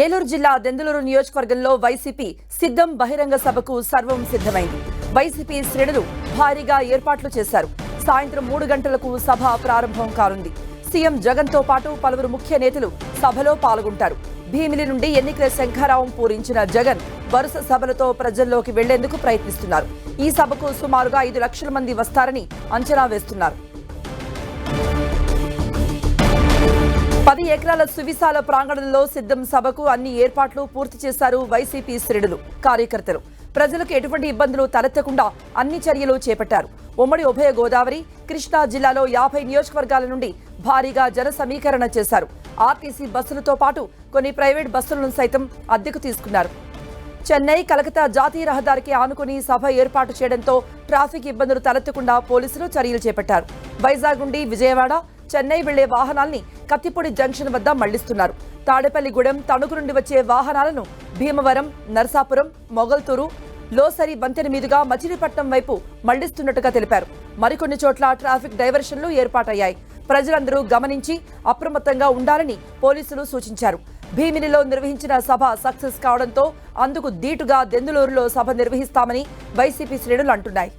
ఏలూరు జిల్లా దెందులూరు నియోజకవర్గంలో వైసీపీ సిద్ధం బహిరంగ సభకు సర్వం సిద్ధమైంది. వైసీపీ శ్రేణులు భారీగా ఏర్పాట్లు చేశారు. సాయంత్రం మూడు గంటలకు సభ ప్రారంభం కానుంది. సీఎం జగన్తో పాటు పలువురు ముఖ్య నేతలు సభలో పాల్గొంటారు. భీమిలి నుండి ఎన్నికల శంఖారావం పూరించిన జగన్ వరుస సభలతో ప్రజల్లోకి వెళ్ళేందుకు ప్రయత్నిస్తున్నారు. ఈ సభకు సుమారుగా ఐదు లక్షల మంది వస్తారని అంచనా వేస్తున్నారు. పది ఎకరాల సువిశాల ప్రాంగణంలో సిద్ధం సభకు అన్ని ఏర్పాట్లు పూర్తి చేశారు వైసీపీ శ్రేణులు కార్యకర్తలు. ప్రజలకు ఎటువంటి ఇబ్బందులు తలెత్తకుండా అన్ని చర్యలు చేపట్టారు. ఉమ్మడి ఉభయ గోదావరి కృష్ణా జిల్లాలో యాభై నియోజకవర్గాల నుండి భారీగా జన సమీకరణ చేశారు. ఆర్టీసీ బస్సులతో పాటు కొన్ని ప్రైవేట్ బస్సులను సైతం అద్దెకు తీసుకున్నారు. చెన్నై కలకత్తా జాతీయ రహదారికి ఆనుకుని సభ ఏర్పాటు చేయడంతో ట్రాఫిక్ ఇబ్బందులు తలెత్తకుండా పోలీసులు చర్యలు చేపట్టారు. వైజాగ్ నుండి విజయవాడ చెన్నై వెళ్ళే వాహనాల్ని కత్తిపొడి జంక్షన్ వద్ద మళ్ళిస్తున్నారు. తాడేపల్లిగూడెం తణుకు నుండి వచ్చే వాహనాలను భీమవరం నరసాపురం మొగల్తూరు లోసరి వంతెన మీదుగా మచిలీపట్నం వైపు మళ్ళిస్తున్నట్టుగా తెలిపారు. మరికొన్ని చోట్ల ట్రాఫిక్ డైవర్షన్లు ఏర్పాటయ్యాయి. ప్రజలందరూ గమనించి అప్రమత్తంగా ఉండాలని పోలీసులు సూచించారు. భీమినిలో నిర్వహించిన సభ సక్సెస్ కావడంతో అందుకు దీటుగా దెందులూరులో సభ నిర్వహిస్తామని వైసీపీ శ్రేణులు అంటున్నాయి.